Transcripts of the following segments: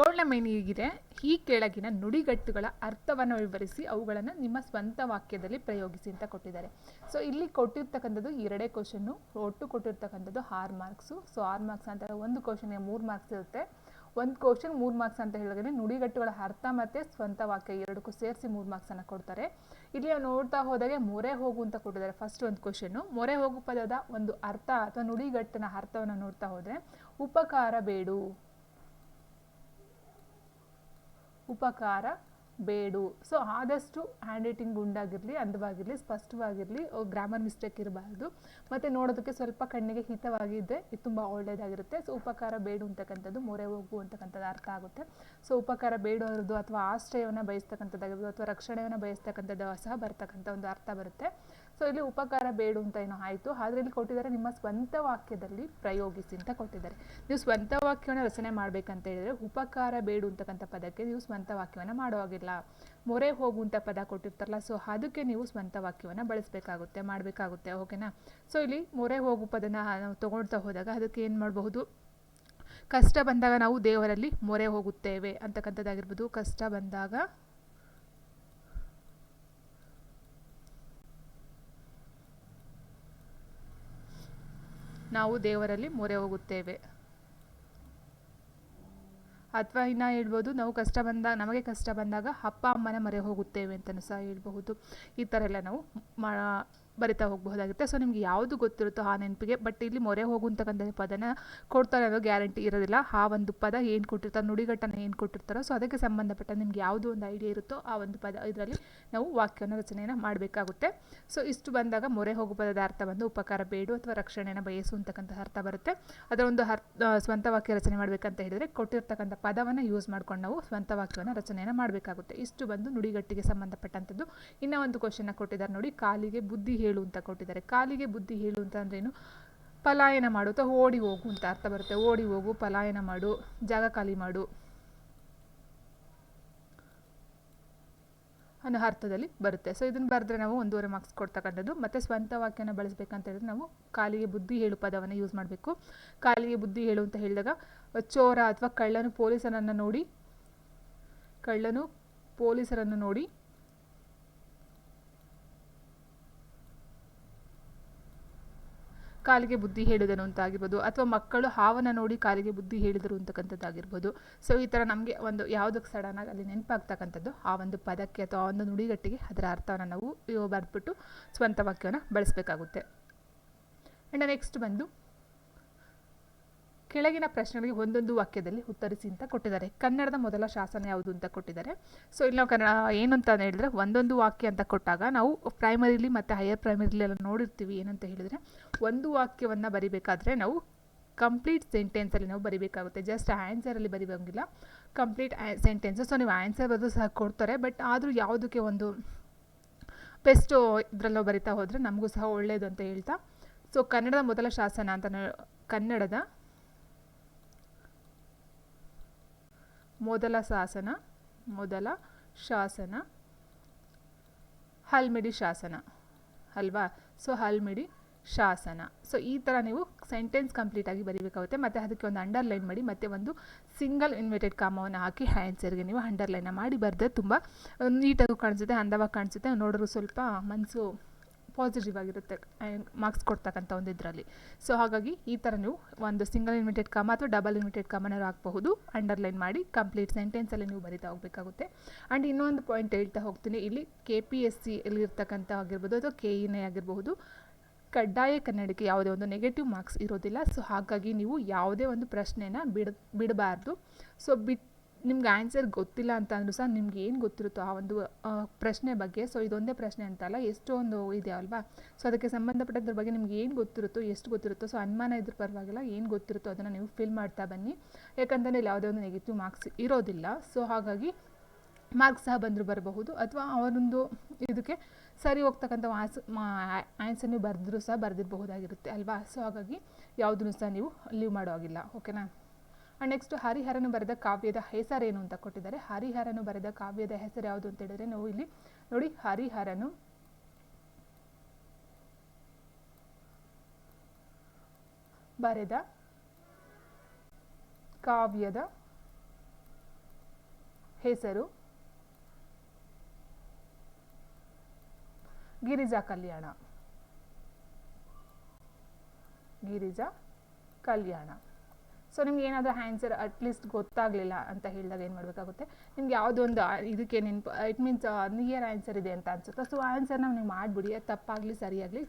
ಏಳನೇ ಮೈನಿಗಿದೆ ಹೀಗಿದೆ ಈ ಕೆಳಗಿನ ನುಡಿಗಟ್ಟುಗಳ ಅರ್ಥವನ್ನು ವಿವರಿಸಿ ಅವುಗಳನ್ನು ನಿಮ್ಮ ಸ್ವಂತ ವಾಕ್ಯದಲ್ಲಿ ಪ್ರಯೋಗಿಸಿ ಅಂತ ಕೊಟ್ಟಿದ್ದಾರೆ. ಸೊ ಇಲ್ಲಿ ಕೊಟ್ಟಿರ್ತಕ್ಕಂಥದ್ದು ಎರಡೇ ಕ್ವಶನ್ನು ಒಟ್ಟು ಕೊಟ್ಟಿರ್ತಕ್ಕಂಥದ್ದು ಆರು ಮಾರ್ಕ್ಸು ಸೊ ಆರು ಮಾರ್ಕ್ಸ್ ಅಂತ ಒಂದು ಕ್ವಶನ್ಗೆ ಮೂರು ಮಾರ್ಕ್ಸ್ ಇರುತ್ತೆ. ಒಂದು ಕ್ವಶನ್ ಮೂರು ಮಾರ್ಕ್ಸ್ ಅಂತ ಹೇಳಿದ್ರೆ ನುಡಿಗಟ್ಟುಗಳ ಅರ್ಥ ಮತ್ತು ಸ್ವಂತ ವಾಕ್ಯ ಎರಡಕ್ಕೂ ಸೇರಿಸಿ ಮೂರು ಮಾರ್ಕ್ಸನ್ನು ಕೊಡ್ತಾರೆ. ಇಲ್ಲಿ ನೋಡ್ತಾ ಹೋದಾಗೆ ಮೊರೆ ಹೋಗು ಅಂತ ಕೊಟ್ಟಿದ್ದಾರೆ ಫಸ್ಟ್ ಒಂದು ಕ್ವಶನ್ನು ಮೊರೆ ಹೋಗು ಪದದ ಒಂದು ಅರ್ಥ ಅಥವಾ ನುಡಿಗಟ್ಟಿನ ಅರ್ಥವನ್ನು ನೋಡ್ತಾ ಹೋದರೆ ಉಪಕಾರ ಬೇಡು. ಉಪಕಾರ, ಬೇಡು. ಸೊ ಆದಷ್ಟು ಹ್ಯಾಂಡ್ ರೈಟಿಂಗ್ ಗುಂಡಾಗಿರಲಿ, ಅಂದವಾಗಿರಲಿ, ಸ್ಪಷ್ಟವಾಗಿರಲಿ ಗ್ರಾಮರ್ ಮಿಸ್ಟೇಕ್ ಇರಬಾರ್ದು. ಮತ್ತು ನೋಡೋದಕ್ಕೆ ಸ್ವಲ್ಪ ಕಣ್ಣಿಗೆ ಹಿತವಾಗಿದ್ದರೆ ಇದು ತುಂಬ ಒಳ್ಳೆಯದಾಗಿರುತ್ತೆ ಸೊ ಉಪಕಾರ, ಬೇಡು ಅಂತಕ್ಕಂಥದ್ದು ಮೊರೆ ಹೋಗು ಅಂತಕ್ಕಂಥದ್ದು ಅರ್ಥ ಆಗುತ್ತೆ. ಸೊ ಉಪಕಾರ ಬೇಡೋರದು ಅಥವಾ ಆಶ್ರಯವನ್ನು ಬಯಸ್ತಕ್ಕಂಥದ್ದಾಗಿರ್ಬೋದು ಅಥವಾ ರಕ್ಷಣೆಯನ್ನು ಬಯಸ್ತಕ್ಕಂಥದ್ದು ಸಹ ಬರ್ತಕ್ಕಂಥ ಒಂದು ಅರ್ಥ ಬರುತ್ತೆ. ಸೊ ಇಲ್ಲಿ ಉಪಕಾರ ಬೇಡು ಅಂತ ಏನೋ ಆಯಿತು. ಆದರೆ ಇಲ್ಲಿ ಕೊಟ್ಟಿದ್ದಾರೆ ನಿಮ್ಮ ಸ್ವಂತ ವಾಕ್ಯದಲ್ಲಿ ಪ್ರಯೋಗಿಸಿ ಅಂತ ಕೊಟ್ಟಿದ್ದಾರೆ. ನೀವು ಸ್ವಂತ ವಾಕ್ಯವನ್ನು ರಚನೆ ಮಾಡಬೇಕಂತ ಹೇಳಿದರೆ ಉಪಕಾರ ಬೇಡು ಅಂತಕ್ಕಂಥ ಪದಕ್ಕೆ ನೀವು ಸ್ವಂತ ವಾಕ್ಯವನ್ನು ಮಾಡುವಾಗಿಲ್ಲ ಮೊರೆ ಹೋಗು ಅಂತ ಪದ ಕೊಟ್ಟಿರ್ತಾರಲ್ಲ ಸೊ ಅದಕ್ಕೆ ನೀವು ಸ್ವಂತ ವಾಕ್ಯವನ್ನು ಬಳಸಬೇಕಾಗುತ್ತೆ, ಮಾಡಬೇಕಾಗುತ್ತೆ. ಓಕೆನಾ? ಸೊ ಇಲ್ಲಿ ಮೊರೆ ಹೋಗು ಪದನ ನಾವು ತೊಗೊಳ್ತಾ ಹೋದಾಗ ಅದಕ್ಕೆ ಏನು ಮಾಡಬಹುದು? ಕಷ್ಟ ಬಂದಾಗ ನಾವು ದೇವರಲ್ಲಿ ಮೊರೆ ಹೋಗುತ್ತೇವೆ ಅಂತಕ್ಕಂಥದ್ದಾಗಿರ್ಬೋದು. ಕಷ್ಟ ಬಂದಾಗ ನಾವು ದೇವರಲ್ಲಿ ಮೊರೆ ಹೋಗುತ್ತೇವೆ ಅಥವಾ ಇನ್ನು ಹೇಳ್ಬೋದು, ನಾವು ಕಷ್ಟ ಬಂದಾಗ ನಮಗೆ ಕಷ್ಟ ಬಂದಾಗ ಅಪ್ಪ, ಅಮ್ಮನ ಮೊರೆ ಹೋಗುತ್ತೇವೆ ಅಂತಲೂ ಸಹ ಹೇಳ್ಬಹುದು. ಈ ಥರ ಎಲ್ಲ ನಾವು ಮಾ ಬರಿತಾ ಹೋಗಬಹುದಾಗುತ್ತೆ ಸೊ ನಿಮ್ಗೆ ಯಾವುದು ಗೊತ್ತಿರುತ್ತೋ ಆ ನೆನಪಿಗೆ ಬಟ್ ಇಲ್ಲಿ ಮೊರೆ ಹೋಗುವಂತಕ್ಕಂಥ ಪದನ ಕೊಡ್ತಾರೆ ಅನ್ನೋ ಗ್ಯಾರಂಟಿ ಇರೋದಿಲ್ಲ. ಆ ಒಂದು ಪದ ಏನು ಕೊಟ್ಟಿರ್ತಾರೆ, ನುಡಿಗಟ್ಟನ್ನು ಏನು ಕೊಟ್ಟಿರ್ತಾರೋ ಸೊ ಅದಕ್ಕೆ ಸಂಬಂಧಪಟ್ಟ ನಿಮ್ಗೆ ಯಾವುದು ಒಂದು ಐಡಿಯಾ ಇರುತ್ತೋ ಆ ಒಂದು ಪದ, ಇದರಲ್ಲಿ ನಾವು ವಾಕ್ಯವನ್ನು ರಚನೆಯನ್ನು ಮಾಡಬೇಕಾಗುತ್ತೆ. ಸೊ ಇಷ್ಟು ಬಂದಾಗ ಮೊರೆ ಹೋಗು ಪದದ ಅರ್ಥ ಬಂದು ಉಪಕಾರ ಬೇಡು ಅಥವಾ ರಕ್ಷಣೆಯನ್ನು ಬಯಸು ಅರ್ಥ ಬರುತ್ತೆ. ಅದರ ಒಂದು ಸ್ವಂತ ವಾಕ್ಯ ರಚನೆ ಮಾಡಬೇಕಂತ ಹೇಳಿದರೆ ಕೊಟ್ಟಿರ್ತಕ್ಕಂಥ ಪದವನ್ನು ಯೂಸ್ ಮಾಡ್ಕೊಂಡು ನಾವು ಸ್ವಂತ ವಾಕ್ಯವನ್ನು ರಚನೆಯನ್ನು ಮಾಡಬೇಕಾಗುತ್ತೆ. ಇಷ್ಟು ಬಂದು ನುಡಿಗಟ್ಟಿಗೆ ಸಂಬಂಧಪಟ್ಟಂಥದ್ದು. ಇನ್ನೂ ಒಂದು ಕ್ವಶನ್ನ ಕೊಟ್ಟಿದ್ದಾರೆ ನೋಡಿ, ಕಾಲಿಗೆ ಬುದ್ಧಿ ಹೇಳು ಅಂತ ಕೊಟ್ಟಿದ್ದಾರೆ. ಕಾಲಿಗೆ ಬುದ್ಧಿ ಹೇಳು ಅಂತ ಅಂದ್ರೇನು ಪಲಾಯನ ಮಾಡು ಅಥವಾ ಓಡಿ ಹೋಗು ಅಂತ ಅರ್ಥ ಬರುತ್ತೆ. ಓಡಿ ಹೋಗು, ಪಲಾಯನ ಮಾಡು, ಜಾಗ ಖಾಲಿ ಮಾಡು. ಅನ್ನೋ ಅರ್ಥದಲ್ಲಿ ಬರುತ್ತೆ. ಸೊ ಇದನ್ನು ಬರೆದ್ರೆ ನಾವು ಒಂದೂವರೆ ಮಾರ್ಕ್ಸ್ ಕೊಡ್ತಕ್ಕಂಥದ್ದು. ಮತ್ತು ಸ್ವಂತ ವಾಕ್ಯನ ಬಳಸಬೇಕಂತ ಹೇಳಿದ್ರೆ ನಾವು ಕಾಲಿಗೆ ಬುದ್ಧಿ ಹೇಳು ಪದವನ್ನು ಯೂಸ್ ಮಾಡಬೇಕು. ಕಾಲಿಗೆ ಬುದ್ಧಿ ಹೇಳು ಅಂತ ಹೇಳಿದಾಗ, ಚೋರ ಅಥವಾ ಕಳ್ಳನು ಪೊಲೀಸರನ್ನು ನೋಡಿ, ಕಳ್ಳನು ಪೊಲೀಸರನ್ನು ನೋಡಿ ಕಾಲಿಗೆ ಬುದ್ಧಿ ಹೇಳಿದನು ಅಂತ ಆಗಿರ್ಬೋದು ಅಥವಾ ಮಕ್ಕಳು ಹಾವನ್ನು ನೋಡಿ ಕಾಲಿಗೆ ಬುದ್ಧಿ ಹೇಳಿದರು ಅಂತಕ್ಕಂಥದ್ದಾಗಿರ್ಬೋದು. ಸೊ ಈ ಥರ ನಮಗೆ ಒಂದು ಯಾವುದಕ್ಕೆ ಸಡನ್ನಾಗಿ ಅಲ್ಲಿ ನೆನಪಾಗ್ತಕ್ಕಂಥದ್ದು, ಆ ಒಂದು ಪದಕ್ಕೆ ಅಥವಾ ಆ ಒಂದು ನುಡಿಗಟ್ಟಿಗೆ ಅದರ ಅರ್ಥವನ್ನು ನಾವು ಬರೆದ್ಬಿಟ್ಟು ಸ್ವಂತ ವಾಕ್ಯವನ್ನು ಬಳಸಬೇಕಾಗುತ್ತೆ. ಆ್ಯಂಡ್ ನೆಕ್ಸ್ಟ್ ಬಂದು ಕೆಳಗಿನ ಪ್ರಶ್ನೆಗಳಿಗೆ ಒಂದೊಂದು ವಾಕ್ಯದಲ್ಲಿ ಉತ್ತರಿಸಿ ಅಂತ ಕೊಟ್ಟಿದ್ದಾರೆ. ಕನ್ನಡದ ಮೊದಲ ಶಾಸನ ಯಾವುದು ಅಂತ ಕೊಟ್ಟಿದ್ದಾರೆ. ಸೊ ಇಲ್ಲಿ ನಾವು ಕನ್ನಡ ಏನು ಅಂತ ಹೇಳಿದ್ರೆ, ಒಂದೊಂದು ವಾಕ್ಯ ಅಂತ ಕೊಟ್ಟಾಗ ನಾವು ಪ್ರೈಮರಿಲಿ ಮತ್ತು ಹೈಯರ್ ಪ್ರೈಮರಿಲಿ ಎಲ್ಲ ನೋಡಿರ್ತೀವಿ ಏನಂತ ಹೇಳಿದರೆ, ಒಂದು ವಾಕ್ಯವನ್ನು ಬರಿಬೇಕಾದ್ರೆ ನಾವು ಕಂಪ್ಲೀಟ್ ಸೆಂಟೆನ್ಸಲ್ಲಿ ನಾವು ಬರಿಬೇಕಾಗುತ್ತೆ. ಜಸ್ಟ್ ಆನ್ಸರಲ್ಲಿ ಬರಿಬೇಕಿಲ್ಲ ಕಂಪ್ಲೀಟ್ ಸೆಂಟೆನ್ಸ್ ಸೊ ನೀವು ಆನ್ಸರ್ ಬರೆದು ಸಹ ಕೊಡ್ತಾರೆ. ಬಟ್ ಆದರೂ ಯಾವುದಕ್ಕೆ ಒಂದು ಬೆಸ್ಟ್ ಇದರಲ್ಲೋ ಬರಿತಾ ಹೋದರೆ ನಮಗೂ ಸಹ ಒಳ್ಳೆಯದು ಅಂತ ಹೇಳ್ತಾ. ಸೊ ಕನ್ನಡದ ಮೊದಲ ಶಾಸನ ಅಂತ ಕನ್ನಡದ ಮೊದಲ ಶಾಸನ ಮೊದಲ ಶಾಸನ, ಹಲ್ಮಿಡಿ ಶಾಸನ, ಅಲ್ವಾ? ಸೊ ಹಲ್ಮಿಡಿ ಶಾಸನ. ಸೊ ಈ ಥರ ನೀವು ಸೆಂಟೆನ್ಸ್ ಕಂಪ್ಲೀಟಾಗಿ ಬರೀಬೇಕಾಗುತ್ತೆ. ಮತ್ತು ಅದಕ್ಕೆ ಒಂದು ಅಂಡರ್ಲೈನ್ ಮಾಡಿ, ಮತ್ತು ಒಂದು ಸಿಂಗಲ್ ಇನ್ವೆಟೆಡ್ ಕಾಮವನ್ನು ಹಾಕಿ ಆ್ಯನ್ಸರ್ಗೆ ನೀವು ಅಂಡರ್ಲೈನ ಮಾಡಿ ಬರೆದ್ರೆ ತುಂಬ ನೀಟಾಗಿ ಕಾಣಿಸುತ್ತೆ, ಅಂದವಾಗಿ ಕಾಣಿಸುತ್ತೆ. ನೋಡೋರು ಸ್ವಲ್ಪ ಮನಸ್ಸು ಪಾಸಿಟಿವ್ ಆಗಿರುತ್ತೆ ಮಾರ್ಕ್ಸ್ ಕೊಡ್ತಕ್ಕಂಥ ಒಂದು ಇದರಲ್ಲಿ. ಸೊ ಹಾಗಾಗಿ ಈ ಥರ ನೀವು ಒಂದು ಸಿಂಗಲ್ ಇನ್ವಿಟೆಡ್ ಕಾಮ ಅಥವಾ ಡಬಲ್ ಇನ್ವಿಟೆಡ್ ಕಾಮನ ಹಾಕಬಹುದು. ಅಂಡರ್ಲೈನ್ ಮಾಡಿ ಕಂಪ್ಲೀಟ್ ಸೆಂಟೆನ್ಸಲ್ಲಿ ನೀವು ಬರಿತಾ ಹೋಗಬೇಕಾಗುತ್ತೆ. ಆ್ಯಂಡ್ ಇನ್ನೊಂದು ಪಾಯಿಂಟ್ ಹೇಳ್ತಾ ಹೋಗ್ತೀನಿ. ಇಲ್ಲಿ ಕೆ ಪಿ ಎಸ್ ಸಿ ಇರ್ತಕ್ಕಂಥ ಆಗಿರ್ಬೋದು ಅಥವಾ ಕೆ ಇನೇ ಆಗಿರಬಹುದು. ಕಡ್ಡಾಯ ಕನ್ನಡಕ್ಕೆ ಯಾವುದೇ ಒಂದು ನೆಗೆಟಿವ್ ಮಾರ್ಕ್ಸ್ ಇರೋದಿಲ್ಲ. ಸೊ ಹಾಗಾಗಿ ನೀವು ಯಾವುದೇ ಒಂದು ಪ್ರಶ್ನೆನ ಬಿಡ, ಬಿಡಬಾರ್ದು. ಸೊ ಬಿಟ್ಟು ನಿಮ್ಗೆ ಆನ್ಸರ್ ಗೊತ್ತಿಲ್ಲ ಅಂತ ಸಹ ನಿಮ್ಗೆ ಏನು ಗೊತ್ತಿರುತ್ತೋ ಆ ಒಂದು ಪ್ರಶ್ನೆ ಬಗ್ಗೆ. ಸೊ ಇದೊಂದೇ ಪ್ರಶ್ನೆ ಅಂತಲ್ಲ, ಎಷ್ಟೊಂದು ಇದೆ ಅಲ್ವಾ? ಸೊ ಅದಕ್ಕೆ ಸಂಬಂಧಪಟ್ಟದ್ರ ಬಗ್ಗೆ ನಿಮ್ಗೆ ಏನು ಗೊತ್ತಿರುತ್ತೋ, ಎಷ್ಟು ಗೊತ್ತಿರುತ್ತೋ ಸೊ ಅನುಮಾನ ಇದ್ರ ಪರವಾಗಿಲ್ಲ, ಏನು ಗೊತ್ತಿರುತ್ತೋ ಅದನ್ನು ನೀವು ಫಿಲ್ ಮಾಡ್ತಾ ಬನ್ನಿ. ಯಾಕಂತಂದರೆ ಇಲ್ಲಿ ಯಾವುದೇ ಒಂದು ನೆಗೆಟಿವ್ ಮಾರ್ಕ್ಸ್ ಇರೋದಿಲ್ಲ. ಸೊ ಹಾಗಾಗಿ ಮಾರ್ಕ್ಸ್ ಸಹ ಬಂದರೂ ಬರಬಹುದು, ಅಥವಾ ಅವರೊಂದು ಇದಕ್ಕೆ ಸರಿ ಹೋಗ್ತಕ್ಕಂಥ ಆನ್ಸ್ ಆನ್ಸರ್ ನೀವು ಬರೆದ್ರೂ ಸಹ ಬರೆದಿರಬಹುದಾಗಿರುತ್ತೆ ಅಲ್ವಾ? ಸೊ ಹಾಗಾಗಿ ಯಾವುದನ್ನು ಸಹ ನೀವು ಲೀವ್ ಮಾಡೋ ಹಾಗಿಲ್ಲ ಓಕೆನಾ ಆ್ಯಂಡ್ ನೆಕ್ಸ್ಟ್ ಹರಿಹರನು ಬರೆದ ಕಾವ್ಯದ ಹೆಸರೇನು ಅಂತ ಕೊಟ್ಟಿದ್ದಾರೆ. ಹರಿಹರನು ಬರೆದ ಕಾವ್ಯದ ಹೆಸರು ಯಾವುದು ಅಂತ ಹೇಳಿದ್ರೆ ನಾವು ಇಲ್ಲಿ ನೋಡಿ ಹರಿಹರನು. ಬರೆದ ಕಾವ್ಯದ ಹೆಸರು ಗಿರಿಜಾ ಕಲ್ಯಾಣ. ಗಿರಿಜಾ ಕಲ್ಯಾಣ. ಸೊ ನಿಮ್ಗೆ ಏನಾದರೂ ಆನ್ಸರ್ ಅಟ್ಲೀಸ್ಟ್ ಗೊತ್ತಾಗಲಿಲ್ಲ ಅಂತ ಹೇಳಿದಾಗ ಏನು ಮಾಡಬೇಕಾಗುತ್ತೆ? ನಿಮ್ಗೆ ಯಾವುದೊಂದು ಇದಕ್ಕೆ ನೆನಪು ಇಟ್ ಮೀನ್ಸ್ ನಿಯರ್ ಆನ್ಸರ್ ಇದೆ ಅಂತ ಅನ್ಸುತ್ತೆ. ಸೊ ಆನ್ಸರ್ನ ನೀವು ಮಾಡಿಬಿಡಿ. ತಪ್ಪಾಗಲಿ, ಸರಿಯಾಗಲಿ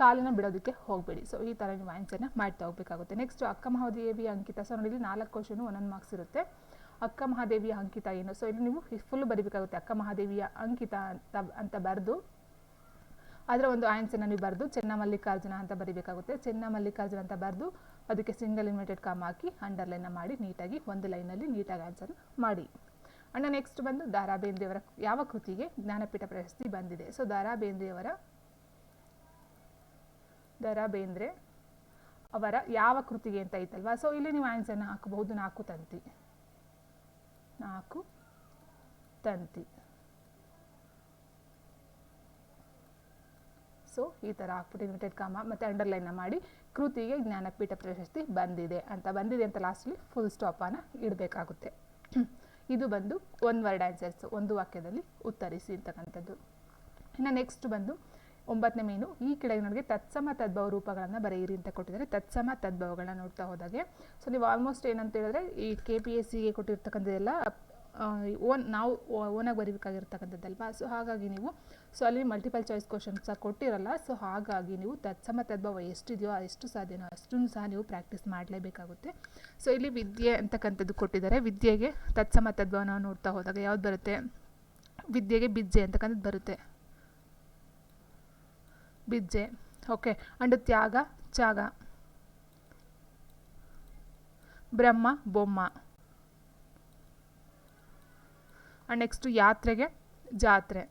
ಕಾಲನ್ನ ಬಿಡೋದಕ್ಕೆ ಹೋಗಬೇಡಿ. ಸೊ ಈ ಥರ ನೀವು ಆನ್ಸರ್ನ ಮಾಡ್ತಾ ಹೋಗಬೇಕಾಗುತ್ತೆ. ನೆಕ್ಸ್ಟ್ ಅಕ್ಕ ಮಹಾದೇವಿ ಅಂಕಿತ. ಸೊ ನೋಡಿ ನಾಲ್ಕು ಕ್ವಶನು ಒಂದೊಂದು ಮಾರ್ಕ್ಸ್ ಇರುತ್ತೆ. ಅಕ್ಕ ಮಹಾದೇವಿಯ ಅಂಕಿತ ಏನು? ಸೊ ಇಲ್ಲಿ ನೀವು ಫುಲ್ ಬರಿಬೇಕಾಗುತ್ತೆ. ಅಕ್ಕ ಮಹಾದೇವಿಯ ಅಂಕಿತ ಅಂತ ಅಂತ ಬರೆದು, ಅದರ ಒಂದು ಆನ್ಸರ್ನ ನೀವು ಬರೆದು, ಚೆನ್ನಮಲ್ಲಿಕಾರ್ಜುನ ಅಂತ ಬರಿಬೇಕಾಗುತ್ತೆ. ಚೆನ್ನಮಲ್ಲಿಕಾರ್ಜುನ ಅಂತ ಬರೆದು ಅದಕ್ಕೆ ಸಿಂಗಲ್ ಇನ್ವೆಟೆಡ್ ಕಾಮ್ ಹಾಕಿ ಅಂಡರ್ಲೈನ್ ಮಾಡಿ ನೀಟಾಗಿ ಒಂದು ಲೈನಲ್ಲಿ ನೀಟಾಗಿ ಆನ್ಸರ್ ಮಾಡಿ. ಅಣ್ಣ ನೆಕ್ಸ್ಟ್ ಬಂದು ದಾರಾ ಬೇಂದ್ರೆಯವರ ಯಾವ ಕೃತಿಗೆ ಜ್ಞಾನಪೀಠ ಪ್ರಶಸ್ತಿ ಬಂದಿದೆ? ಸೊ ದಾರಾ ಬೇಂದ್ರೆಯವರ ದಾರಾ ಬೇಂದ್ರೆ ಅವರ ಯಾವ ಕೃತಿಗೆ ಅಂತ ಐತಲ್ವಾ? ಸೊ ಇಲ್ಲಿ ನೀವು ಆನ್ಸರ್ನ ಹಾಕಬಹುದು ನಾಲ್ಕು ತಂತಿ. ನಾಲ್ಕು ತಂತಿ. ಸೊ ಈ ಥರ ಹಾಕ್ಬಿಟ್ಟು ಇನ್ವಿಟೆಡ್ ಕಾಮ ಮತ್ತು ಅಂಡರ್ಲೈನ್ನ ಮಾಡಿ ಕೃತಿಗೆ ಜ್ಞಾನಪೀಠ ಪ್ರಶಸ್ತಿ ಬಂದಿದೆ ಅಂತ ಬಂದಿದೆ ಅಂತ ಲಾಸ್ಟಲ್ಲಿ ಫುಲ್ ಸ್ಟಾಪನ್ನು ಇಡಬೇಕಾಗುತ್ತೆ. ಇದು ಬಂದು ಒನ್ ವರ್ಡ್ ಆನ್ಸರ್ಸ್ ಒಂದು ವಾಕ್ಯದಲ್ಲಿ ಉತ್ತರಿಸಿ ಅಂತಕ್ಕಂಥದ್ದು. ಇನ್ನು ನೆಕ್ಸ್ಟ್ ಬಂದು ಒಂಬತ್ತನೇ ಮೇನು ಈ ಕೆಳಗಿನವರಿಗೆ ತತ್ಸಮ ತದ್ಭವ ರೂಪಗಳನ್ನು ಬರೆಯಿರಿ ಅಂತ ಕೊಟ್ಟಿದ್ದಾರೆ. ತತ್ಸಮ ತದ್ಭವಗಳನ್ನ ನೋಡ್ತಾ ಹೋದಾಗೆ. ಸೊ ನೀವು ಆಲ್ಮೋಸ್ಟ್ ಏನಂತ ಹೇಳಿದ್ರೆ ಈ ಕೆ ಪಿ ಎಸ್ ಸಿಗೆ ಕೊಟ್ಟಿರ್ತಕ್ಕಂಥದ್ದೆಲ್ಲ ಓನ್, ನಾವು ಓನಾಗಿ ಬರೀಬೇಕಾಗಿರ್ತಕ್ಕಂಥದ್ದಲ್ವಾ? ಸೊ ಹಾಗಾಗಿ ನೀವು ಸೊ ಅಲ್ಲಿ ಮಲ್ಟಿಪಲ್ ಚಾಯ್ಸ್ ಕ್ವಶನ್ಸ್ ಸಹ ಕೊಟ್ಟಿರಲ್ಲ. ಸೊ ಹಾಗಾಗಿ ನೀವು ತತ್ಸಮ ತದ್ಭವ ಎಷ್ಟಿದೆಯೋ ಎಷ್ಟು ಸಾಧ್ಯನೋ ಅಷ್ಟನ್ನು ಸಹ ನೀವು ಪ್ರಾಕ್ಟೀಸ್ ಮಾಡಲೇಬೇಕಾಗುತ್ತೆ. ಸೊ ಇಲ್ಲಿ ವಿದ್ಯೆ ಅಂತಕ್ಕಂಥದ್ದು ಕೊಟ್ಟಿದ್ದಾರೆ. ವಿದ್ಯೆಗೆ ತತ್ಸಮ ತದ್ಭವನ ನೋಡ್ತಾ ಹೋದಾಗ ಯಾವ್ದು ಬರುತ್ತೆ? ವಿದ್ಯೆಗೆ ಬಿಜ್ಜೆ ಅಂತಕ್ಕಂಥದ್ದು ಬರುತ್ತೆ. ಬಿಜ್ಜೆ. ಓಕೆ ಅಂಡ್ ತ್ಯಾಗ ತ್ಯಾಗ ಬ್ರಹ್ಮ, ಬೊಮ್ಮ. ಅಂಡ್ ನೆಕ್ಸ್ಟು ಯಾತ್ರೆಗೆ ಜಾತ್ರೆ.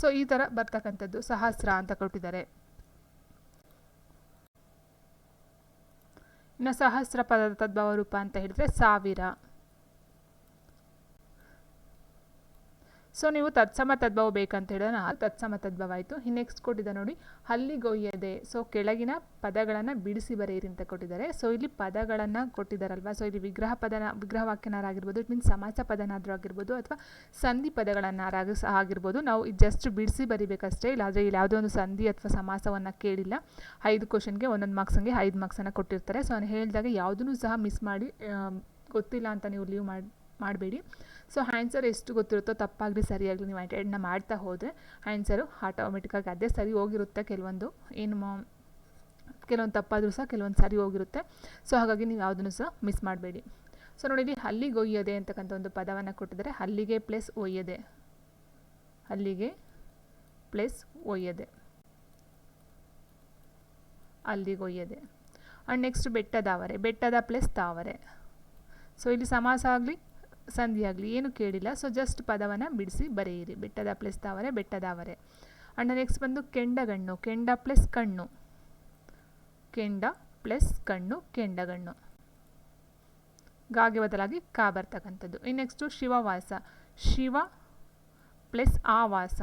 ಸೊ ಈ ಥರ ಬರ್ತಕ್ಕಂಥದ್ದು ಸಹಸ್ರ ಅಂತ ಕೊಟ್ಟಿದ್ದಾರೆ. ಇನ್ನು ಸಹಸ್ರ ಪದದ ತದ್ಭವ ರೂಪ ಅಂತ ಹೇಳಿದ್ರೆ ಸಾವಿರ. ಸೊ ನೀವು ತತ್ಸಮ ತದ್ಭವ ಬೇಕಂತ ನಾ ತತ್ಸಮ ತದ್ಭವ ಆಯಿತು ನೆಕ್ಸ್ಟ್ ಕೊಟ್ಟಿದ್ದ ನೋಡಿ ಹಲ್ಲಿಗೊಯ್ಯದೆ ಸೊ ಕೆಳಗಿನ ಪದಗಳನ್ನು ಬಿಡಿಸಿ ಬರೆಯಿರಿ ಅಂತ ಕೊಟ್ಟಿದ್ದಾರೆ. ಸೊ ಇಲ್ಲಿ ಪದಗಳನ್ನು ಕೊಟ್ಟಿದ್ದಾರಲ್ವಾ? ಸೊ ಇಲ್ಲಿ ವಿಗ್ರಹ ಪದನ, ವಿಗ್ರಹ ವಾಕ್ಯನಾರಾಗಿರ್ಬೋದು ಇಟ್ ಮೀನ್ಸ್ ಸಮಾಸ ಪದನಾದರೂ ಆಗಿರ್ಬೋದು ಅಥವಾ ಸಂಧಿ ಪದಗಳನ್ನಾರಾಗಿ ಆಗಿರ್ಬೋದು. ನಾವು ಇದು ಜಸ್ಟ್ ಬಿಡಿಸಿ ಬರಿಬೇಕಷ್ಟೇ. ಇಲ್ಲಾದರೆ ಇಲ್ಲಿ ಯಾವುದೋ ಒಂದು ಸಂಧಿ ಅಥವಾ ಸಮಾಸವನ್ನು ಕೇಳಿಲ್ಲ. ಐದು ಕ್ವಶನ್ಗೆ ಒಂದೊಂದು ಮಾರ್ಕ್ಸಂಗೆ ಐದು ಮಾರ್ಕ್ಸನ್ನು ಕೊಟ್ಟಿರ್ತಾರೆ. ಸೊ ನಾನು ಹೇಳಿದಾಗ ಯಾವುದನ್ನು ಸಹ ಮಿಸ್ ಮಾಡಿ ಗೊತ್ತಿಲ್ಲ ಅಂತ ನೀವು ಲೀವ್ ಮಾಡಿ ಮಾಡಬೇಡಿ. ಸೊ ಆನ್ಸರ್ ಎಷ್ಟು ಗೊತ್ತಿರುತ್ತೋ ತಪ್ಪಾಗಲಿ ಸರಿಯಾಗಲಿ ನೀವು ಅಟೆಂಡ್ನ ಮಾಡ್ತಾ ಹೋದರೆ ಆನ್ಸರು ಆಟೋಮೆಟಿಕ್ಕಾಗಿ ಅದೇ ಸರಿ ಹೋಗಿರುತ್ತೆ ಕೆಲವೊಂದು. ಏನು ಕೆಲವೊಂದು ತಪ್ಪಾದರೂ ಸಹ ಕೆಲವೊಂದು ಸರಿ ಹೋಗಿರುತ್ತೆ. ಸೊ ಹಾಗಾಗಿ ನೀವು ಯಾವುದನ್ನು ಸಹ ಮಿಸ್ ಮಾಡಬೇಡಿ. ಸೊ ನೋಡಿ ಇಲ್ಲಿ ಹಲ್ಲಿಗೆ ಒಯ್ಯದೆ ಅಂತಕ್ಕಂಥ ಒಂದು ಪದವನ್ನು ಕೊಟ್ಟಿದ್ದಾರೆ. ಹಲ್ಲಿಗೆ ಪ್ಲಸ್ ಒಯ್ಯದೆ. ಹಲ್ಲಿಗೆ ಪ್ಲಸ್ ಒಯ್ಯದೆ. ಅಲ್ಲಿಗೆ ಒಯ್ಯದೆ. ಆ್ಯಂಡ್ ನೆಕ್ಸ್ಟ್ ಬೆಟ್ಟದಾವರೆ ಬೆಟ್ಟದ ಪ್ಲಸ್ ತಾವರೆ ಸೊ ಇಲ್ಲಿ ಸಮಾಸ ಆಗಲಿ. ಸಂಧಿ ಆಗಲಿ ಏನು ಕೇಳಿಲ್ಲ. ಸೊ ಜಸ್ಟ್ ಪದವನ್ನು ಬಿಡಿಸಿ ಬರೆಯಿರಿ. ಬೆಟ್ಟದ ಪ್ಲಸ್ ತಾವರೆ ಬೆಟ್ಟದಾವರೆ ಅಂಡ್ ನೆಕ್ಸ್ಟ್ ಬಂದು ಕೆಂಡಗಣ್ಣು ಕೆಂಡ ಪ್ಲಸ್ ಕಣ್ಣು. ಕೆಂಡ ಪ್ಲಸ್ ಕಣ್ಣು ಕೆಂಡಗಣ್ಣು ಗಾಗೆ ಬದಲಾಗಿ ಕಾ ಬರ್ತಕ್ಕಂಥದ್ದು. ಇನ್ನು ನೆಕ್ಸ್ಟು ಶಿವವಾಸ. ಶಿವ ಪ್ಲಸ್ ಆವಾಸ.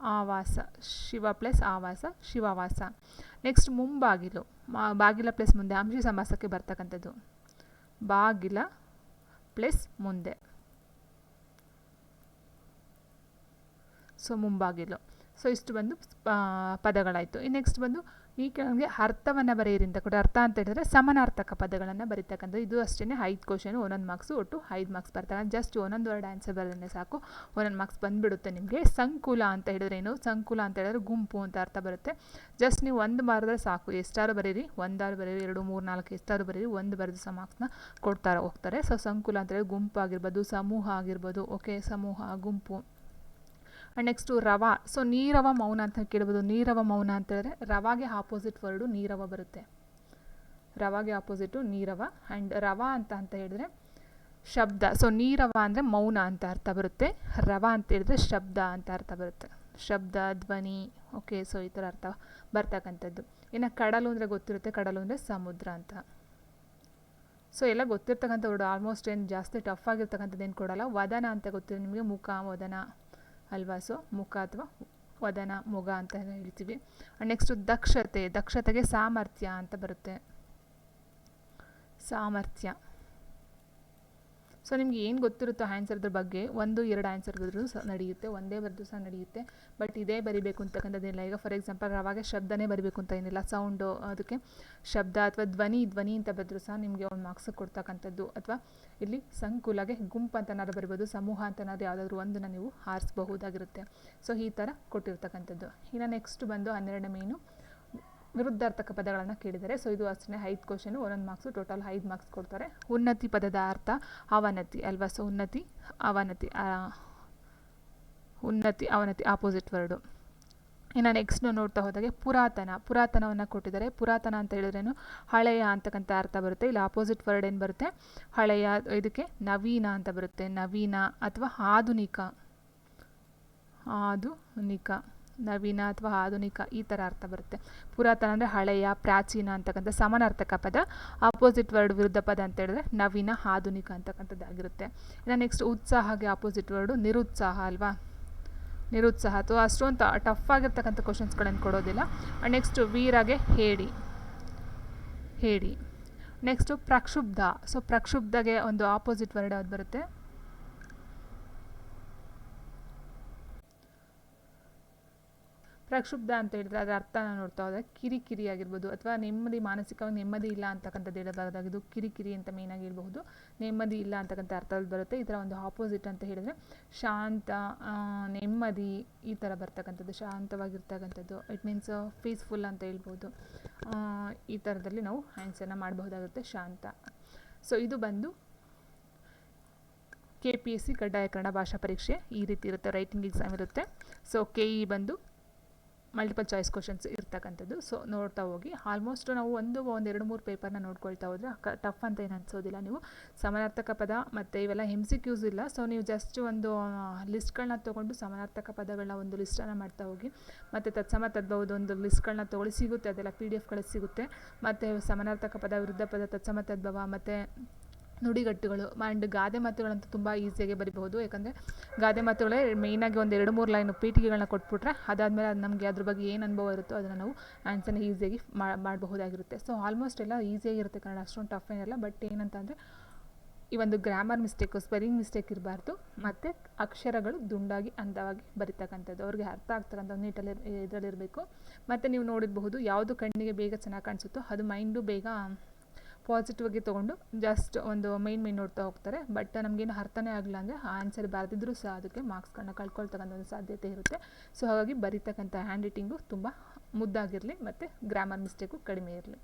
ಆವಾಸ. ಶಿವ ಪ್ಲಸ್ ಆವಾಸ, ಶಿವವಾಸ. ನೆಕ್ಸ್ಟ್ ಮುಂಬಾಗಿಲು. ಬಾಗಿಲ ಪ್ಲಸ್ ಮುಂದೆ ಅಂಶಿ ಸಮಾಸಕ್ಕೆ ಬರ್ತಕ್ಕಂಥದ್ದು. ಬಾಗಿಲ ಪ್ಲಸ್ ಮುಂದೆ. ಸೊ ಮುಂಬಾಗಿಲು. ಸೊ ಇಷ್ಟು ಬಂದು ಪದಗಳಾಯಿತು. ಇನ್ನು ನೆಕ್ಸ್ಟ್ ಬಂದು ಈ ಕೆಳಗೆ ಅರ್ಥವನ್ನು ಬರೆಯಿರಿ ಅಂತ ಕೂಡ ಅರ್ಥ ಅಂತ ಹೇಳಿದ್ರೆ ಸಮಾನಾರ್ಥಕ ಪದಗಳನ್ನು ಬರೀತಕ್ಕಂಥ ಇದು ಅಷ್ಟೇ ಐದು ಕ್ವಶನ್ ಒಂದೊಂದು ಮಾರ್ಕ್ಸು ಒಟ್ಟು ಐದು ಮಾರ್ಕ್ಸ್ ಬರ್ತಾರೆ ಜಸ್ಟ್ ಒಂದೊಂದು ವರ್ಡ್ ಆನ್ಸರ್ ಬರೆದ್ರೆ ಸಾಕು. ಒಂದೊಂದು ಮಾರ್ಕ್ಸ್ ಬಂದುಬಿಡುತ್ತೆ ನಿಮಗೆ. ಸಂಕುಲ ಅಂತ ಹೇಳಿದ್ರೆ ಏನು? ಸಂಕುಲ ಅಂತ ಹೇಳಿದ್ರೆ ಗುಂಪು ಅಂತ ಅರ್ಥ ಬರುತ್ತೆ. ಜಸ್ಟ್ ನೀವು ಒಂದು ಬರೆದ್ರೆ ಸಾಕು. ಎಷ್ಟಾದ್ರು ಬರೀರಿ. ಒಂದಾರು ಬರೀರಿ. ಎರಡು, ಮೂರು, ನಾಲ್ಕು ಎಷ್ಟಾದ್ರು ಬರೀರಿ. ಒಂದು ಬರೆದು ಸಹ ಮಾರ್ಕ್ಸ್ನ ಕೊಡ್ತಾರೆ, ಹೋಗ್ತಾರೆ. ಸೊ ಸಂಕುಲ ಅಂತ ಹೇಳಿದ್ರೆ ಗುಂಪು ಆಗಿರ್ಬೋದು, ಸಮೂಹ ಆಗಿರ್ಬೋದು. ಓಕೆ ಸಮೂಹ, ಗುಂಪು. ಆ್ಯಂಡ್ ನೆಕ್ಸ್ಟು ರವ ಸೊ ನೀರವ ಮೌನ ಅಂತ ಕೇಳ್ಬೋದು. ನೀರವ ಮೌನ ಅಂತ ಹೇಳಿದ್ರೆ ರವಾಗೆ ಆಪೋಸಿಟ್ ವರ್ಡು ನೀರವ ಬರುತ್ತೆ. ರವಾಗೆ ಆಪೋಸಿಟು ನೀರವ. ಆ್ಯಂಡ್ ರವ ಅಂತ ಅಂತ ಹೇಳಿದ್ರೆ ಶಬ್ದ. ಸೊ ನೀರವ ಅಂದರೆ ಮೌನ ಅಂತ ಅರ್ಥ ಬರುತ್ತೆ. ರವ ಅಂತ ಹೇಳಿದ್ರೆ ಶಬ್ದ ಅಂತ ಅರ್ಥ ಬರುತ್ತೆ. ಶಬ್ದ, ಧ್ವನಿ ಓಕೆ ಸೊ ಈ ಥರ ಅರ್ಥ ಬರ್ತಕ್ಕಂಥದ್ದು. ಇನ್ನು ಕಡಲು ಅಂದರೆ ಗೊತ್ತಿರುತ್ತೆ. ಕಡಲು ಅಂದರೆ ಸಮುದ್ರ ಅಂತ. ಸೊ ಎಲ್ಲ ಗೊತ್ತಿರ್ತಕ್ಕಂಥ ವರ್ಡ್ ಆಲ್ಮೋಸ್ಟ್ ಏನು ಜಾಸ್ತಿ ಟಫ್ ಆಗಿರ್ತಕ್ಕಂಥದ್ದು ಏನು ಕೊಡಲ್ಲ. ವದನ ಅಂತ ಗೊತ್ತಿದೆ ನಿಮಗೆ. ಮುಖ, ವದನ. ಅಲ್ವಾ? ಸೊ ಮುಖ ಅಥವಾ ವದನ, ಮೊಗ ಅಂತ ಹೇಳ್ತೀವಿ. ನೆಕ್ಸ್ಟು ದಕ್ಷತೆ, ದಕ್ಷತೆಗೆ ಸಾಮರ್ಥ್ಯ ಅಂತ ಬರುತ್ತೆ. ಸಾಮರ್ಥ್ಯ. ಸೊ ನಿಮ್ಗೆ ಏನು ಗೊತ್ತಿರುತ್ತೋ ಆನ್ಸರ್ದ್ರ ಬಗ್ಗೆ, ಒಂದು, ಎರಡು ಆನ್ಸರ್ ಸಹ ನಡೆಯುತ್ತೆ, ಒಂದೇ ಬರೆದು ಸಹ ನಡೆಯುತ್ತೆ. ಬಟ್ ಇದೇ ಬರಿಬೇಕು ಅಂತಕ್ಕಂಥದ್ದಿಲ್ಲ ಈಗ ಫಾರ್ ಎಕ್ಸಾಂಪಲ್ ಅವಾಗ ಶಬ್ದನೇ ಬರಿಬೇಕು ಅಂತ ಏನಿಲ್ಲ. ಸೌಂಡು ಅದಕ್ಕೆ ಶಬ್ದ ಅಥವಾ ಧ್ವನಿ ಧ್ವನಿ ಅಂತ ಬಂದರೂ ಸಹ ನಿಮಗೆ ಒಂದು ಮಾರ್ಕ್ಸ್ ಕೊಡ್ತಕ್ಕಂಥದ್ದು. ಅಥವಾ ಇಲ್ಲಿ ಸಂಕುಲಗೆ ಗುಂಪು ಅಂತನಾದ್ರು ಬರಿಬೋದು, ಸಮೂಹ ಅಂತನಾದ್ರು ಯಾವುದಾದ್ರೂ ಒಂದನ್ನು ನೀವು ಆರಿಸಬಹುದಾಗಿರುತ್ತೆ ಸೊ ಈ ಥರ ಕೊಟ್ಟಿರ್ತಕ್ಕಂಥದ್ದು. ಇನ್ನು ನೆಕ್ಸ್ಟ್ ಬಂದು ಹನ್ನೆರಡನೇ ಮೇನು ವಿರುದ್ಧಾರ್ಥಕ ಪದಗಳನ್ನು ಕೇಳಿದರೆ. ಸೊ ಇದು ಅಷ್ಟೇ ಐದು ಕ್ವಶನ್ ಒಂದೊಂದು ಮಾರ್ಕ್ಸು ಟೋಟಲ್ ಐದು ಮಾರ್ಕ್ಸ್ ಕೊಡ್ತಾರೆ. ಉನ್ನತಿ ಪದದ ಅರ್ಥ ಅವನತಿ ಅಲ್ವಾ? ಸೊ ಉನ್ನತಿ, ಅವನತಿ ಉನ್ನತಿ, ಅವನತಿ ಆಪೋಸಿಟ್ ವರ್ಡು ಇನ್ನು ನೆಕ್ಸ್ಟ್ ನೋಡ್ತಾ ಹೋದಾಗೆ ಪುರಾತನ. ಪುರಾತನವನ್ನು ಕೊಟ್ಟಿದ್ದಾರೆ. ಪುರಾತನ ಅಂತ ಹೇಳಿದ್ರೇನು ಹಳೆಯ ಅಂತಕ್ಕಂಥ ಅರ್ಥ ಬರುತ್ತೆ. ಇಲ್ಲಿ ಆಪೋಸಿಟ್ ವರ್ಡ್ ಏನು ಬರುತ್ತೆ? ಹಳೆಯ, ಇದಕ್ಕೆ ನವೀನ ಅಂತ ಬರುತ್ತೆ. ನವೀನ ಅಥವಾ ಆಧುನಿಕ. ಆಧುನಿಕ. ನವೀನ ಅಥವಾ ಆಧುನಿಕ ಈ ಥರ ಅರ್ಥ ಬರುತ್ತೆ. ಪುರಾತನ ಅಂದರೆ ಹಳೆಯ, ಪ್ರಾಚೀನ ಅಂತಕ್ಕಂಥ ಸಮಾನಾರ್ಥಕ ಪದ ಆಪೋಸಿಟ್ ವರ್ಡ್ ವಿರುದ್ಧ ಪದ ಅಂತ ಹೇಳಿದ್ರೆ ನವೀನ, ಆಧುನಿಕ ಅಂತಕ್ಕಂಥದ್ದಾಗಿರುತ್ತೆ. ಇನ್ನು ನೆಕ್ಸ್ಟ್ ಉತ್ಸಾಹಗೆ ಆಪೋಸಿಟ್ ವರ್ಡು ನಿರುತ್ಸಾಹ ಅಲ್ವಾ? ನಿರುತ್ಸಾಹ ಅಥವಾ ಅಷ್ಟೊಂದು ಟಫ್ ಆಗಿರ್ತಕ್ಕಂಥ ಕ್ವಶನ್ಸ್ಗಳನ್ನು ಕೊಡೋದಿಲ್ಲ. ನೆಕ್ಸ್ಟ್ ವೀರಾಗೆ ಹೇಳಿ ಹೇಳಿ ನೆಕ್ಸ್ಟು ಪ್ರಕ್ಷುಬ್ಧ. ಸೊ ಪ್ರಕ್ಷುಬ್ಧಗೆ ಒಂದು ಆಪೋಸಿಟ್ ವರ್ಡ್ ಯಾವ್ದು ಬರುತ್ತೆ? ಪ್ರಕ್ಷುಬ್ಧ ಅಂತ ಹೇಳಿದ್ರೆ ಅದರ ಅರ್ಥ ನಾವು ನೋಡ್ತಾ ಹೋದರೆ ಕಿರಿಕಿರಿ ಆಗಿರ್ಬೋದು ಅಥವಾ ನೆಮ್ಮದಿ, ಮಾನಸಿಕವಾಗಿ ನೆಮ್ಮದಿ ಇಲ್ಲ ಅಂತಕ್ಕಂಥದ್ದು ಹೇಳಬಾರ್ದಾಗಿದ್ದು ಕಿರಿಕಿರಿ ಅಂತ ಮೇಯ್ನಾಗಿ ಹೇಳ್ಬಹುದು. ನೆಮ್ಮದಿ ಇಲ್ಲ ಅಂತಕ್ಕಂಥ ಅರ್ಥದಲ್ಲಿ ಬರುತ್ತೆ. ಇದರ ಒಂದು ಆಪೋಸಿಟ್ ಅಂತ ಹೇಳಿದರೆ ಶಾಂತ ನೆಮ್ಮದಿ ಈ ಥರ ಬರ್ತಕ್ಕಂಥದ್ದು, ಶಾಂತವಾಗಿರ್ತಕ್ಕಂಥದ್ದು. ಇಟ್ ಮೀನ್ಸ್ ಪೀಸ್ಫುಲ್ ಅಂತ ಹೇಳ್ಬೋದು ಈ ಥರದಲ್ಲಿ ನಾವು ಆನ್ಸರ್ನ ಮಾಡಬಹುದಾಗುತ್ತೆ ಶಾಂತ. ಸೊ ಇದು ಬಂದು ಕೆ ಪಿ ಎಸ್ ಸಿ ಕಡ್ಡಾಯ ಕನ್ನಡ ಭಾಷಾ ಪರೀಕ್ಷೆ ಈ ರೀತಿ ಇರುತ್ತೆ. ರೈಟಿಂಗ್ ಎಕ್ಸಾಮ್ ಇರುತ್ತೆ. ಸೊ ಕೆ ಇ ಬಂದು ಮಲ್ಟಿಪಲ್ ಚಾಯ್ಸ್ ಕ್ವಶನ್ಸ್ ಇರ್ತಕ್ಕಂಥದ್ದು. ಸೊ ನೋಡ್ತಾ ಹೋಗಿ. ಆಲ್ಮೋಸ್ಟ್ ನಾವು ಒಂದು ಒಂದು ಎರಡು ಮೂರು ಪೇಪರ್ನ ನೋಡ್ಕೊಳ್ತಾ ಹೋದರೆ ಟಫ್ ಅಂತ ಏನು ಅನಿಸೋದಿಲ್ಲ ನೀವು. ಸಮಾನಾರ್ಥಕ ಪದ ಮತ್ತು ಇವೆಲ್ಲ ಎಂ ಇಲ್ಲ. ಸೊ ನೀವು ಜಸ್ಟ್ ಒಂದು ಲಿಸ್ಟ್ಗಳನ್ನ ತೊಗೊಂಡು ಸಮಾನಾರ್ಥಕ ಪದಗಳನ್ನ ಒಂದು ಲಿಸ್ಟನ್ನು ಮಾಡ್ತಾ ಹೋಗಿ. ಮತ್ತು ತತ್ಸಮ ಒಂದು ಲಿಸ್ಟ್ಗಳನ್ನ ತೊಗೊಳ್ಳಿ. ಸಿಗುತ್ತೆ ಅದೆಲ್ಲ ಪಿ ಡಿ ಎಫ್ಗಳು ಸಿಗುತ್ತೆ. ಮತ್ತು ಸಮಾನಾರ್ಥಕ ಪದ ವಿರುದ್ಧ ಪದ, ತತ್ಸಮ, ತದ್ಭವ ಮತ್ತು ನುಡಿಗಟ್ಟುಗಳು ಆ್ಯಂಡ್ ಗಾದೆ ಮಾತುಗಳಂತೂ ತುಂಬ ಈಸಿಯಾಗಿ ಬರಿಬಹುದು. ಯಾಕಂದರೆ ಗಾದೆ ಮಾತುಗಳೇ ಮೇಯ್ನಾಗಿ ಒಂದು ಎರಡು ಮೂರು ಲೈನ್ ಪೀಠಿಗೆಗಳನ್ನ ಕೊಟ್ಬಿಟ್ರೆ ಅದಾದಮೇಲೆ ಅದು ನಮಗೆ ಅದ್ರ ಬಗ್ಗೆ ಏನು ಅನುಭವ ಇರುತ್ತೋ ಅದನ್ನು ನಾವು ಆನ್ಸರ್ನ ಈಸಿಯಾಗಿ ಮಾಡಬಹುದಾಗಿರುತ್ತೆ. ಸೊ ಆಲ್ಮೋಸ್ಟ್ ಎಲ್ಲ ಈಸಿಯಾಗಿರುತ್ತೆ ಕನ್ನಡ ಅಷ್ಟೊಂದು ಟಫ್ ಏನಿಲ್ಲ. ಬಟ್ ಏನಂತ ಅಂದರೆ ಈ ಒಂದು ಗ್ರಾಮರ್ ಮಿಸ್ಟೇಕು ಸ್ಪೆಲ್ಲಿಂಗ್ ಮಿಸ್ಟೇಕ್ ಇರಬಾರ್ದು. ಮತ್ತು ಅಕ್ಷರಗಳು ದುಂಡಾಗಿ ಅಂದವಾಗಿ ಬರಿತಕ್ಕಂಥದ್ದು. ಅವ್ರಿಗೆ ಅರ್ಥ ಆಗ್ತಕ್ಕಂಥ ನೀಟಲ್ಲಿ ಇದರಲ್ಲಿರಬೇಕು ಮತ್ತು ನೀವು ನೋಡಿರಬಹುದು ಯಾವುದು ಕಣ್ಣಿಗೆ ಬೇಗ ಚೆನ್ನಾಗಿ ಕಾಣಿಸುತ್ತೋ ಅದು ಮೈಂಡು ಬೇಗ ಪಾಸಿಟಿವ್ ಆಗಿ ತೊಗೊಂಡು ಜಸ್ಟ್ ಒಂದು ಮೈನ್ ಮೈನ್ ನೋಡ್ತಾ ಹೋಗ್ತಾರೆ. ಬಟ್ ನಮಗೇನು ಅರ್ಥನೇ ಆಗಲ್ಲ ಅಂದರೆ ಆ ಆನ್ಸರ್ ಬರೆದಿದ್ರೂ ಸಹ ಅದಕ್ಕೆ ಮಾರ್ಕ್ಸ್ಗಳನ್ನ ಕಳ್ಕೊಳ್ತಕ್ಕಂಥ ಒಂದು ಸಾಧ್ಯತೆ ಇರುತ್ತೆ. ಸೊ ಹಾಗಾಗಿ ಬರೀತಕ್ಕಂಥ ಹ್ಯಾಂಡ್ ರೈಟಿಂಗು ತುಂಬ ಮುದ್ದಾಗಿರಲಿ ಮತ್ತು ಗ್ರಾಮರ್ ಮಿಸ್ಟೇಕು ಕಡಿಮೆ ಇರಲಿ.